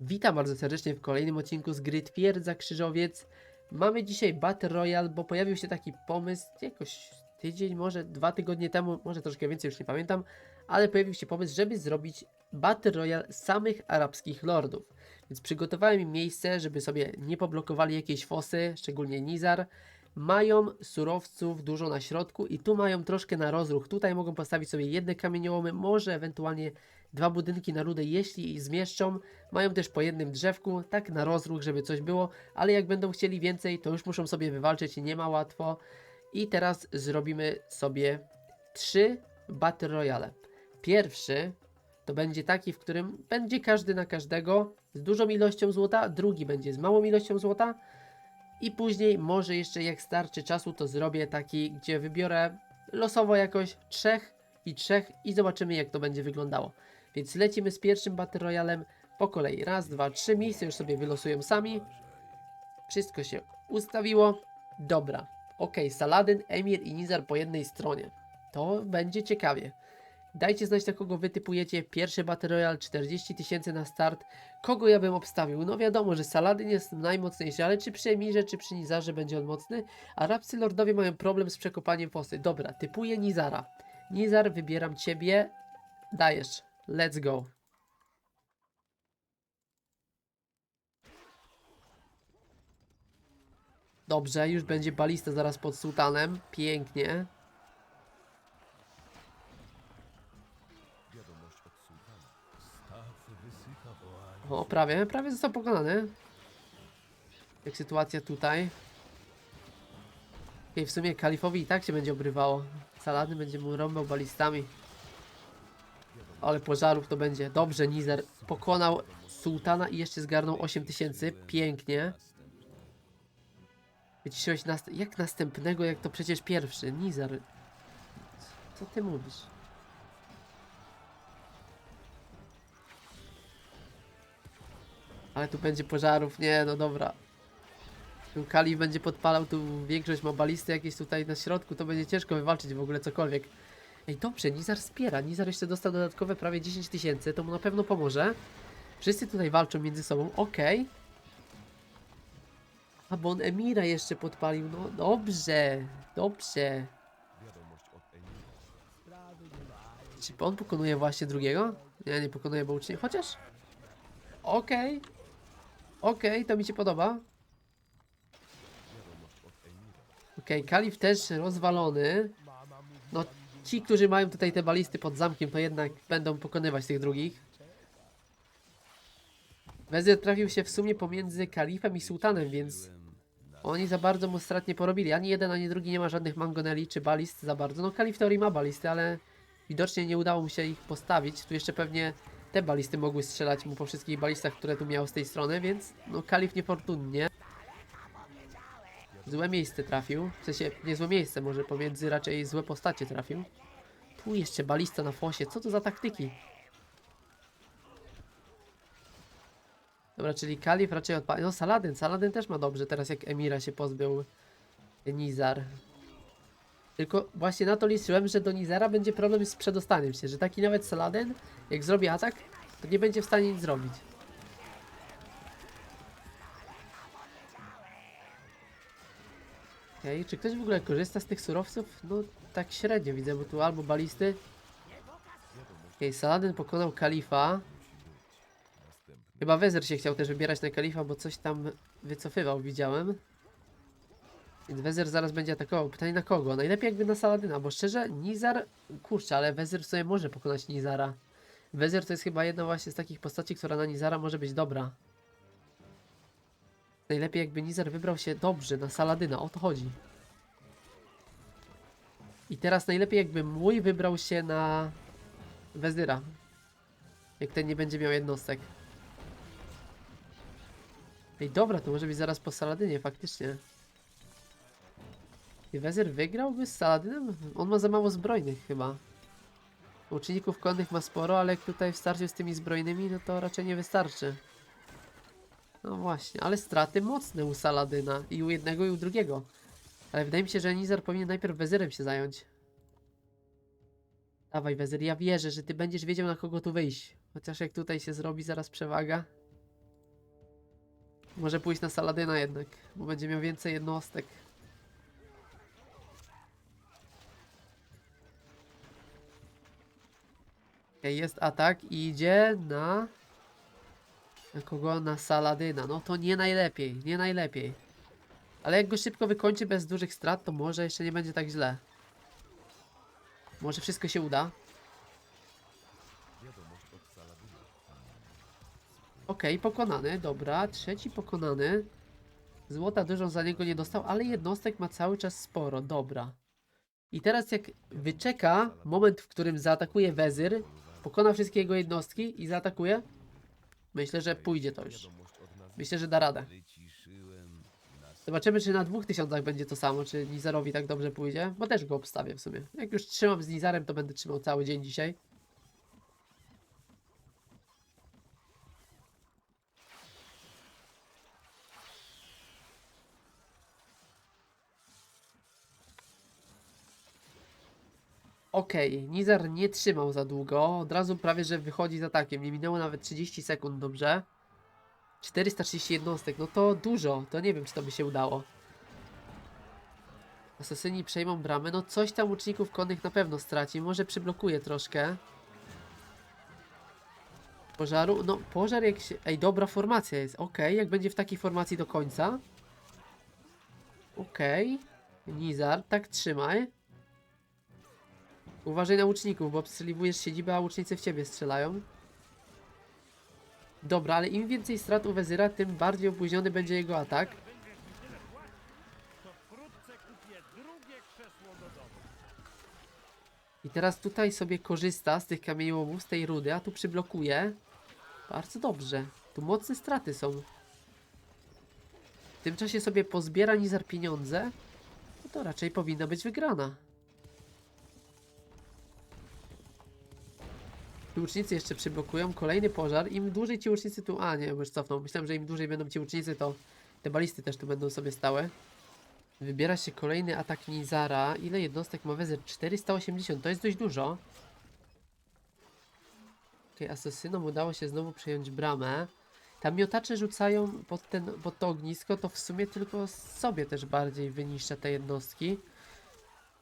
Witam bardzo serdecznie w kolejnym odcinku z gry Twierdza Krzyżowiec. Mamy dzisiaj Battle Royale, bo pojawił się taki pomysł jakoś tydzień, może dwa tygodnie temu, może troszkę więcej, już nie pamiętam, ale pojawił się pomysł, żeby zrobić Battle Royale samych arabskich lordów. Więc przygotowałem im miejsce, żeby sobie nie poblokowali jakiejś fosy, szczególnie Nizar. Mają surowców dużo na środku i tu mają troszkę na rozruch. Tutaj mogą postawić sobie jedne kamieniołomy, może ewentualnie dwa budynki na rudę, jeśli zmieszczą. Mają też po jednym drzewku, tak na rozruch, żeby coś było, ale jak będą chcieli więcej, to już muszą sobie wywalczyć nie ma łatwo. I teraz zrobimy sobie trzy Battle Royale. Pierwszy to będzie taki, w którym będzie każdy na każdego z dużą ilością złota, drugi będzie z małą ilością złota i później może jeszcze jak starczy czasu to zrobię taki, gdzie wybiorę losowo jakoś trzech i trzech i zobaczymy jak to będzie wyglądało. Więc lecimy z pierwszym Battle Royalem po kolei. Raz, dwa, trzy miejsca już sobie wylosują sami. Wszystko się ustawiło. Dobra. Ok, Saladin, Emir i Nizar po jednej stronie. To będzie ciekawie. Dajcie znać, na kogo wy typujecie. Pierwszy Battle Royale, 40 tysięcy na start. Kogo ja bym obstawił? No wiadomo, że Saladin jest najmocniejszy, ale czy przy Emirze, czy przy Nizarze będzie on mocny? Arabscy lordowie mają problem z przekopaniem fosy. Dobra, typuję Nizara. Nizar, wybieram ciebie. Dajesz. Let's go. Dobrze, już będzie balista zaraz pod sułtanem. Pięknie. O, prawie, prawie został pokonany. Jak sytuacja tutaj. Okej, w sumie kalifowi i tak się będzie obrywało. Salady będzie mu rąbał balistami. Ale pożarów to będzie. Dobrze, Nizer pokonał sułtana i jeszcze zgarnął 8000. Pięknie. Wyciszyłeś nast jak następnego, jak to przecież pierwszy. Nizar. Co ty mówisz? Ale tu będzie pożarów. Nie, no dobra. Tu Kali będzie podpalał, tu większość ma balisty jakieś tutaj na środku, to będzie ciężko wywalczyć w ogóle cokolwiek. Ej, dobrze, Nizar wspiera. Nizar jeszcze dostał dodatkowe prawie 10 tysięcy, to mu na pewno pomoże. Wszyscy tutaj walczą między sobą, okej. A bo on Emira jeszcze podpalił, no dobrze, dobrze. Czy on pokonuje właśnie drugiego? Nie, nie pokonuje, bo ucznie. Chociaż. Okej. Okej, to mi się podoba. Okej, Kalif też rozwalony. Ci, którzy mają tutaj te balisty pod zamkiem, to jednak będą pokonywać tych drugich. Wezyr trafił się w sumie pomiędzy Kalifem i Sułtanem, więc oni za bardzo mu strat nie porobili. Ani jeden, ani drugi nie ma żadnych mangoneli czy balist za bardzo. No, Kalif teorii ma balisty, ale widocznie nie udało mu się ich postawić. Tu jeszcze pewnie te balisty mogły strzelać mu po wszystkich balistach, które tu miał z tej strony, więc no Kalif niefortunnie. Złe miejsce trafił. W sensie, nie złe miejsce, może pomiędzy raczej złe postacie trafił. Tu jeszcze balista na fosie. Co to za taktyki? Dobra, czyli Kalif raczej odpadł. No Saladin, Saladin też ma dobrze teraz jak Emira się pozbył Nizar. Tylko właśnie na to liczyłem, że do Nizara będzie problem z przedostaniem się, że taki nawet Saladin, jak zrobi atak, to nie będzie w stanie nic zrobić. Okej, czy ktoś w ogóle korzysta z tych surowców? No tak średnio widzę, bo tu albo balisty. Okej, Saladin pokonał Kalifa. Chyba Wezer się chciał też wybierać na Kalifa, bo coś tam wycofywał, widziałem. Więc Wezer zaraz będzie atakował. Pytanie na kogo? Najlepiej jakby na Saladyna, bo szczerze, Nizar... Kurczę, ale Wezer sobie może pokonać Nizara. Wezer to jest chyba jedna właśnie z takich postaci, która na Nizara może być dobra. Najlepiej jakby Nizar wybrał się dobrze na Saladyna, o to chodzi. I teraz najlepiej jakby mój wybrał się na Wezyra. Jak ten nie będzie miał jednostek. Ej, dobra, to może być zaraz po Saladynie, faktycznie. I Wezyr wygrałby z Saladynem? On ma za mało zbrojnych chyba. Uczynników konnych ma sporo, ale jak tutaj w starciu z tymi zbrojnymi, no to raczej nie wystarczy. No właśnie, ale straty mocne u Saladyna. I u jednego, i u drugiego. Ale wydaje mi się, że Nizar powinien najpierw Wezyrem się zająć. Dawaj Wezyr, ja wierzę, że ty będziesz wiedział na kogo tu wyjść. Chociaż jak tutaj się zrobi zaraz przewaga. Może pójść na Saladyna jednak, bo będzie miał więcej jednostek. Okej, jest atak i idzie na... Na kogo? Na Saladyna. No to nie najlepiej, nie najlepiej. Ale jak go szybko wykończy bez dużych strat, to może jeszcze nie będzie tak źle. Może wszystko się uda. Okej, pokonany, dobra. Trzeci pokonany. Złota dużo za niego nie dostał, ale jednostek ma cały czas sporo, dobra. I teraz jak wyczeka moment, w którym zaatakuje Wezyr, pokona wszystkie jego jednostki i zaatakuje, myślę, że pójdzie to już. Myślę, że da radę. Zobaczymy, czy na dwóch tysiącach będzie to samo, czy Nizarowi tak dobrze pójdzie, bo też go obstawię w sumie. Jak już trzymam z Nizarem, to będę trzymał cały dzień dzisiaj. Okej, Nizar nie trzymał za długo, od razu prawie, że wychodzi z atakiem, nie minęło nawet 30 sekund, dobrze? 430 jednostek, no to dużo, to nie wiem, czy to by się udało. Asasyni przejmą bramę, no coś tam łuczników konnych na pewno straci, może przyblokuje troszkę. Pożaru, no pożar jak się... Ej, dobra formacja jest, okej, jak będzie w takiej formacji do końca. Okej, Nizar, tak trzymaj. Uważaj na łuczników, bo obstrzeliwujesz siedzibę, a łucznicy w ciebie strzelają. Dobra, ale im więcej strat u Wezyra, tym bardziej opóźniony będzie jego atak. I teraz tutaj sobie korzysta z tych kamieniołomów, z tej rudy, a tu przyblokuje. Bardzo dobrze. Tu mocne straty są. W tym czasie sobie pozbiera Nizar pieniądze. No to raczej powinna być wygrana. Ci łucznicy jeszcze przyblokują. Kolejny pożar. Im dłużej ci łucznicy tu... A, nie, już cofną. Myślałem, że im dłużej będą ci łucznicy, to te balisty też tu będą sobie stałe. Wybiera się kolejny atak Nizara. Ile jednostek ma Wezer? 480. To jest dość dużo. Okej, asesynom udało się znowu przejąć bramę. Tam miotacze rzucają pod, ten, pod to ognisko, to w sumie tylko sobie też bardziej wyniszcza te jednostki.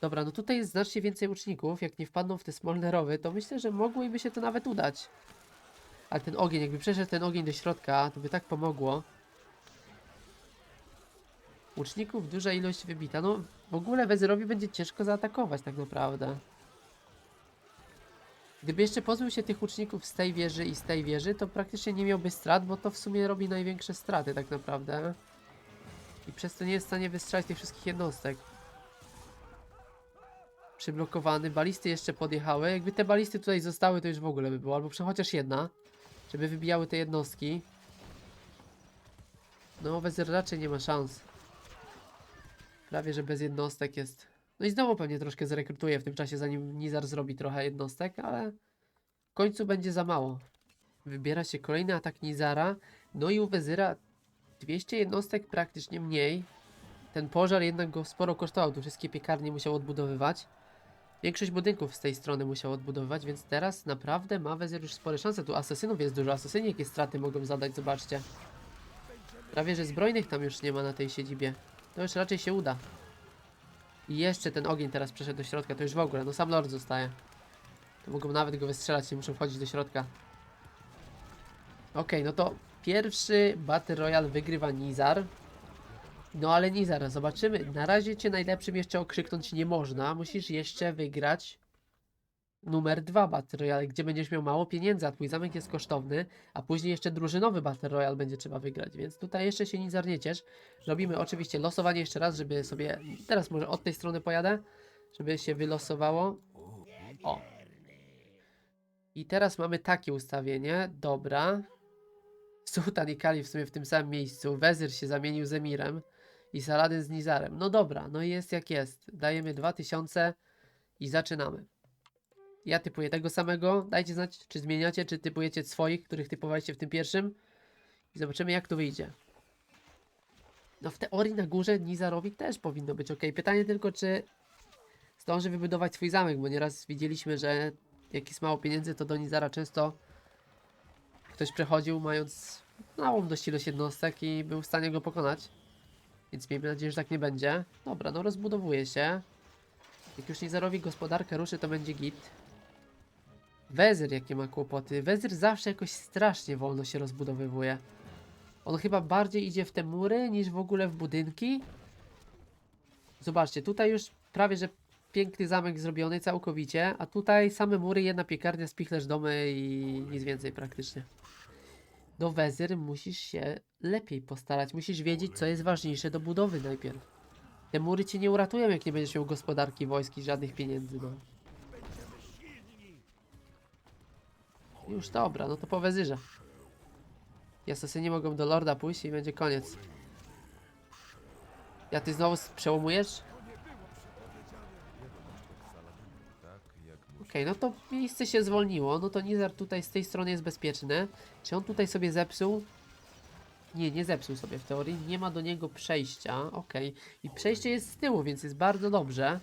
Dobra, no tutaj jest znacznie więcej łuczników. Jak nie wpadną w te smolderowy, to myślę, że mogłoby się to nawet udać. Ale ten ogień, jakby przeszedł ten ogień do środka, to by tak pomogło. Łuczników duża ilość wybita. No, w ogóle Wezerowi będzie ciężko zaatakować tak naprawdę. Gdyby jeszcze pozbył się tych łuczników z tej wieży i z tej wieży, to praktycznie nie miałby strat, bo to w sumie robi największe straty tak naprawdę. I przez to nie jest w stanie wystrzelić tych wszystkich jednostek. Przyblokowany, balisty jeszcze podjechały. Jakby te balisty tutaj zostały, to już w ogóle by było. Albo chociaż jedna, żeby wybijały te jednostki. No, Wezer raczej nie ma szans. Prawie, że bez jednostek jest. No i znowu pewnie troszkę zrekrutuje w tym czasie, zanim Nizar zrobi trochę jednostek, ale w końcu będzie za mało. Wybiera się kolejny atak Nizara, no i u Wezyra 200 jednostek praktycznie mniej. Ten pożar jednak go sporo kosztował, tu wszystkie piekarnie musiał odbudowywać. Większość budynków z tej strony musiał odbudowywać, więc teraz naprawdę ma Wezyr już spore szanse. Tu asesynów jest dużo, asesyni jakie straty mogą zadać, zobaczcie. Prawie, że zbrojnych tam już nie ma na tej siedzibie. To już raczej się uda. I jeszcze ten ogień teraz przeszedł do środka, to już w ogóle, no sam Lord zostaje. To mogą nawet go wystrzelać, nie muszą wchodzić do środka. Okej, no to pierwszy Battle Royale wygrywa Nizar. No ale Nizar, zobaczymy. Na razie cię najlepszym jeszcze okrzyknąć nie można. Musisz jeszcze wygrać numer dwa Battle Royale, gdzie będziesz miał mało pieniędzy, a twój zamek jest kosztowny, a później jeszcze drużynowy Battle Royale będzie trzeba wygrać, więc tutaj jeszcze się Nizar nie ciesz. Robimy oczywiście losowanie jeszcze raz, żeby sobie... Teraz może od tej strony pojadę, żeby się wylosowało. O. I teraz mamy takie ustawienie. Dobra. Sultan i Kali w sumie w tym samym miejscu. Wezyr się zamienił z Emirem i Saladin z Nizarem. No dobra, no jest jak jest. Dajemy 2000 i zaczynamy. Ja typuję tego samego. Dajcie znać, czy zmieniacie, czy typujecie swoich, których typowaliście w tym pierwszym. I zobaczymy, jak to wyjdzie. No w teorii na górze Nizarowi też powinno być ok. Pytanie tylko, czy zdąży wybudować swój zamek, bo nieraz widzieliśmy, że jak jest mało pieniędzy, to do Nizara często ktoś przechodził mając małą dość ilość jednostek i był w stanie go pokonać. Więc miejmy nadzieję, że tak nie będzie. Dobra, no rozbudowuje się. Jak już Nizarowi gospodarka ruszy, to będzie git. Wezyr jakie ma kłopoty. Wezyr zawsze jakoś strasznie wolno się rozbudowywuje. On chyba bardziej idzie w te mury niż w ogóle w budynki. Zobaczcie, tutaj już prawie, że piękny zamek zrobiony całkowicie, a tutaj same mury, jedna piekarnia, spichlerz domy i nic więcej praktycznie. Do Wezyr musisz się lepiej postarać, musisz wiedzieć, co jest ważniejsze do budowy najpierw. Te mury cię nie uratują, jak nie będziesz miał gospodarki, wojski, żadnych pieniędzy, no. Już dobra, no to po wezyrze. Jasosy nie mogą do lorda pójść i będzie koniec. Ja ty znowu s- Okej, no to miejsce się zwolniło. No to Nizar tutaj z tej strony jest bezpieczny. Czy on tutaj sobie zepsuł? Nie, nie zepsuł sobie w teorii. Nie ma do niego przejścia. Okej. I przejście jest z tyłu, więc jest bardzo dobrze.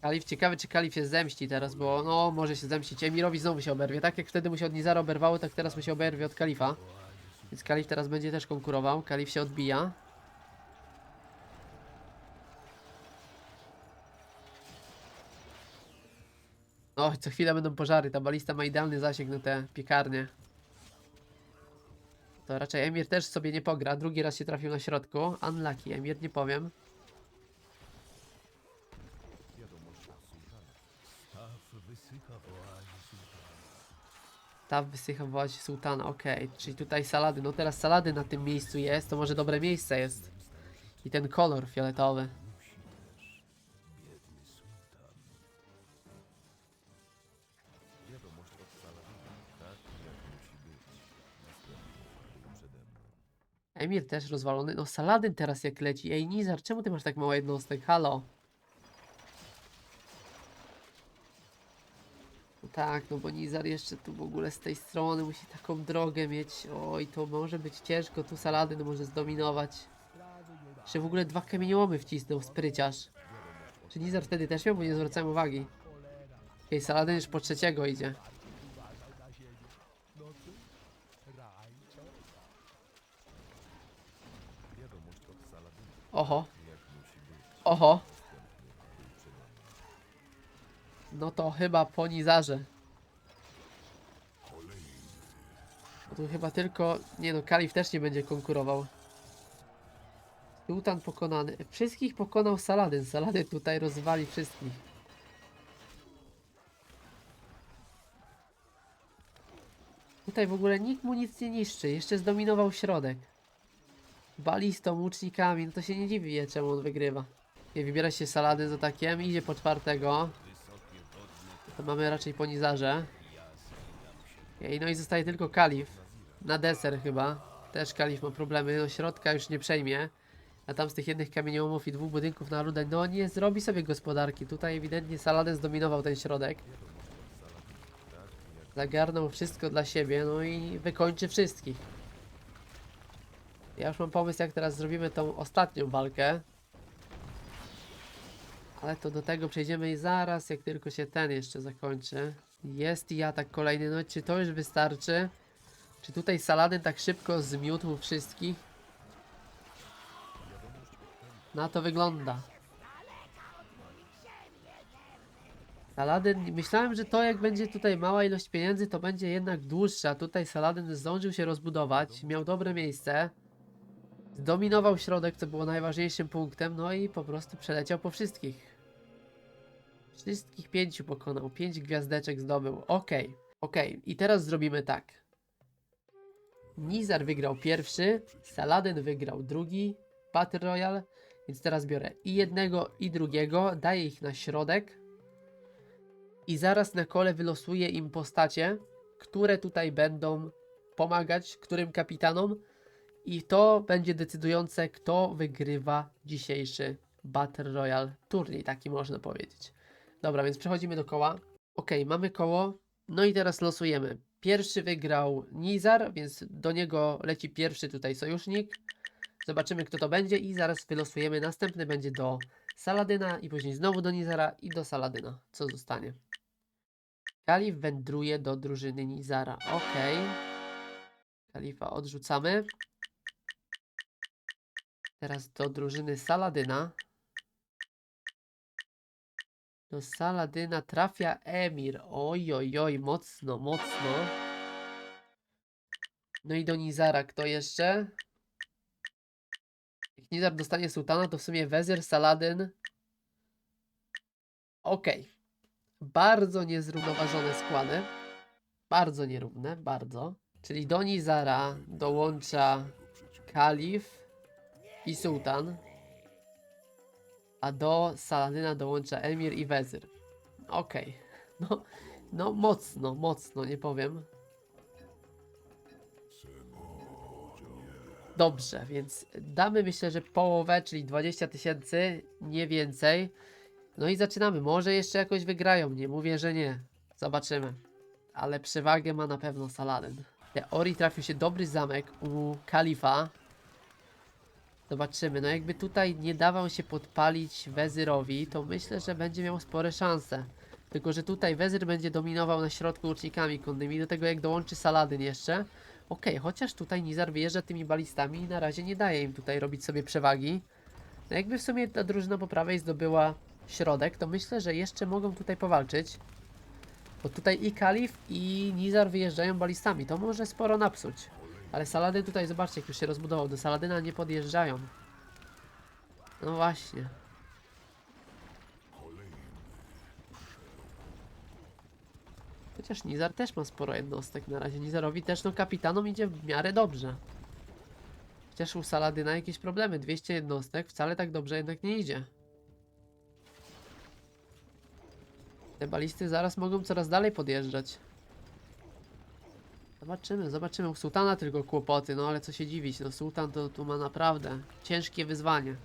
Kalif, ciekawy czy Kalif się zemści teraz, bo no może się zemścić. Emirowi znowu się oberwie. Tak jak wtedy mu się od Nizara oberwało, tak teraz mu się oberwie od Kalifa. Więc Kalif teraz będzie też konkurował. Kalif się odbija. O, co chwilę będą pożary. Ta balista ma idealny zasięg na te piekarnie. To raczej Emir też sobie nie pogra. Drugi raz się trafił na środku. Unlucky Emir, nie powiem. Ta wysycha w oazie sułtana, okej. Czyli tutaj salady. No teraz salady na tym miejscu jest, to może dobre miejsce jest. I ten kolor fioletowy. Emir też rozwalony. No Saladyn teraz jak leci. Ej Nizar, czemu ty masz tak mało jednostek? Halo. No tak, no bo Nizar jeszcze tu w ogóle z tej strony musi taką drogę mieć. Oj, to może być ciężko. Tu Saladyn może zdominować. Jeszcze w ogóle dwa kamieniołomy wcisnął, spryciarz. Czy Nizar wtedy też miał, bo nie zwracałem uwagi. Ej, Saladyn już po trzeciego idzie. Oho. Oho. No to chyba po Nizarze. Bo Tu chyba tylko... Nie no, Kalif też nie będzie konkurował. Sultan pokonany. Wszystkich pokonał Saladyn. Saladyn tutaj rozwali wszystkich. Tutaj w ogóle nikt mu nic nie niszczy. Jeszcze zdominował środek. Balistą, łucznikami. No to się nie dziwi, czemu on wygrywa. Nie wybiera się Saladyn z atakiem. Idzie po czwartego. To mamy raczej po Nizarze. Ej, no i zostaje tylko Kalif. Na deser chyba. Też Kalif ma problemy. No środka już nie przejmie. A tam z tych jednych kamieniołomów i dwóch budynków na rudę, no nie zrobi sobie gospodarki. Tutaj ewidentnie Saladin zdominował ten środek. Zagarnął wszystko dla siebie, no i wykończy wszystkich. Ja już mam pomysł, jak teraz zrobimy tą ostatnią walkę. Ale to do tego przejdziemy i zaraz, jak tylko się ten jeszcze zakończy. Jest i atak kolejny, no czy to już wystarczy? Czy tutaj Saladin tak szybko zmiótł wszystkich? Na to wygląda. Saladyn, myślałem, że to jak będzie tutaj mała ilość pieniędzy, to będzie jednak dłuższa. Tutaj Saladyn zdążył się rozbudować, miał dobre miejsce. Zdominował środek, co było najważniejszym punktem, no i po prostu przeleciał po wszystkich. Wszystkich pięciu pokonał, pięć gwiazdeczek zdobył. Okej, okej. I teraz zrobimy tak. Nizar wygrał pierwszy, Saladyn wygrał drugi, Battle Royale, więc teraz biorę i jednego, i drugiego, daję ich na środek i zaraz na kole wylosuję im postacie, które tutaj będą pomagać, którym kapitanom i to będzie decydujące, kto wygrywa dzisiejszy Battle Royale turniej, taki można powiedzieć. Dobra, więc przechodzimy do koła. Ok, mamy koło. No i teraz losujemy. Pierwszy wygrał Nizar, więc do niego leci pierwszy tutaj sojusznik. Zobaczymy, kto to będzie i zaraz wylosujemy. Następny będzie do Saladyna i później znowu do Nizara i do Saladyna. Co zostanie? Kalif wędruje do drużyny Nizara. Ok. Kalifa odrzucamy. Teraz do drużyny Saladyna. Do Saladyna trafia Emir. Oj, oj, oj, mocno, mocno. No i do Nizara kto jeszcze? Jak Nizar dostanie sułtana, to w sumie Wezyr, Saladyn. Okej. Bardzo niezrównoważone składy. Bardzo nierówne, bardzo. Czyli do Nizara dołącza Kalif i Sułtan. A do Saladyna dołącza Emir i Wezyr. Okej. No, no mocno, mocno, nie powiem. Dobrze, więc damy myślę, że połowę, czyli 20 tysięcy, nie więcej. No i zaczynamy. Może jeszcze jakoś wygrają, nie mówię, że nie. Zobaczymy. Ale przewagę ma na pewno Saladin. W teorii trafił się dobry zamek u Kalifa. Zobaczymy. No jakby tutaj nie dawał się podpalić Wezyrowi, to myślę, że będzie miał spore szanse. Tylko, że tutaj Wezyr będzie dominował na środku łucznikami konnymi. Do tego jak dołączy Saladyn jeszcze. Okej, chociaż tutaj Nizar wyjeżdża tymi balistami i na razie nie daje im tutaj robić sobie przewagi. No jakby w sumie ta drużyna po prawej zdobyła środek, to myślę, że jeszcze mogą tutaj powalczyć. Bo tutaj i Kalif i Nizar wyjeżdżają balistami. To może sporo napsuć. Ale Saladyn tutaj, zobaczcie, jak już się rozbudował. Do Saladyna nie podjeżdżają. No właśnie. Chociaż Nizar też ma sporo jednostek na razie. Nizarowi też, no kapitanom idzie w miarę dobrze. Chociaż u Saladyna jakieś problemy. 200 jednostek, wcale tak dobrze jednak nie idzie. Te balisty zaraz mogą coraz dalej podjeżdżać. Zobaczymy, zobaczymy. U sułtana tylko kłopoty, no ale co się dziwić, no sułtan to tu ma naprawdę ciężkie wyzwanie.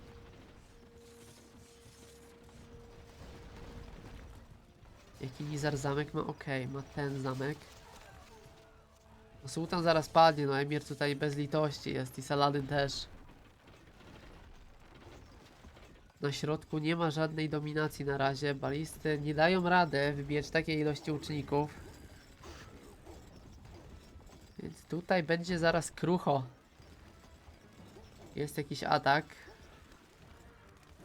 Jaki Nizar zamek ma? Okej, ma ten zamek. No, sułtan zaraz padnie, no Emir tutaj bez litości jest i Saladyn też. Na środku nie ma żadnej dominacji na razie. Balisty nie dają rady wybijać takiej ilości uczniów. Więc tutaj będzie zaraz krucho. Jest jakiś atak.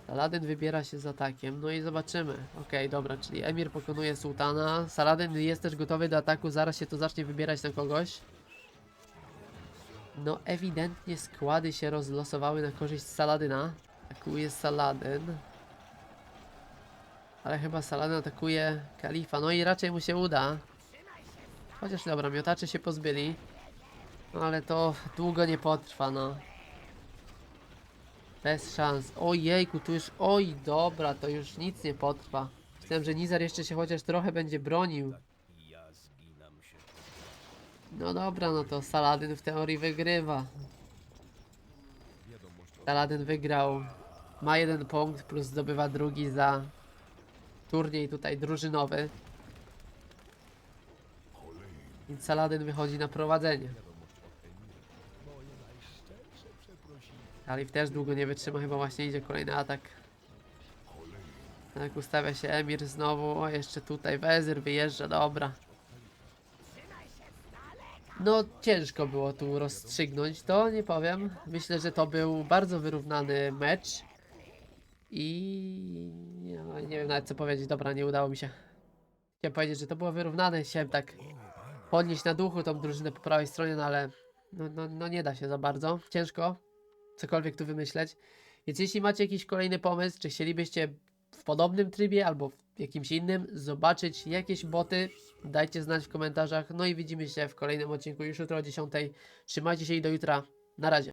Saladyn wybiera się z atakiem. No i zobaczymy. Okej, dobra, czyli Emir pokonuje sułtana. Saladyn jest też gotowy do ataku. Zaraz się to zacznie wybierać na kogoś. No ewidentnie składy się rozlosowały na korzyść Saladyna. Atakuje Saladyn. Ale chyba Saladyn atakuje Kalifa. No i raczej mu się uda. Chociaż dobra, miotacze się pozbyli. No ale to długo nie potrwa, no. Bez szans. Ojejku, tu już... Oj, dobra, to już nic nie potrwa. Myślałem, że Nizar jeszcze się chociaż trochę będzie bronił. No dobra, no to Saladyn w teorii wygrywa. Saladyn wygrał. Ma jeden punkt plus zdobywa drugi za turniej tutaj drużynowy. Więc Saladyn wychodzi na prowadzenie. Kalif też długo nie wytrzyma, chyba właśnie idzie kolejny atak. Tak, ustawia się Emir znowu, o jeszcze tutaj Wezyr wyjeżdża, dobra. No ciężko było tu rozstrzygnąć to, nie powiem. Myślę, że to był bardzo wyrównany mecz. I no, nie wiem nawet co powiedzieć, dobra, nie udało mi się. Chciałem powiedzieć, że to było wyrównane, chciałem tak podnieść na duchu tą drużynę po prawej stronie, no ale no, no, no nie da się za bardzo. Ciężko cokolwiek tu wymyśleć. Więc jeśli macie jakiś kolejny pomysł, czy chcielibyście w podobnym trybie albo w jakimś innym zobaczyć jakieś boty, dajcie znać w komentarzach. No i widzimy się w kolejnym odcinku już jutro o 10. Trzymajcie się i do jutra. Na razie.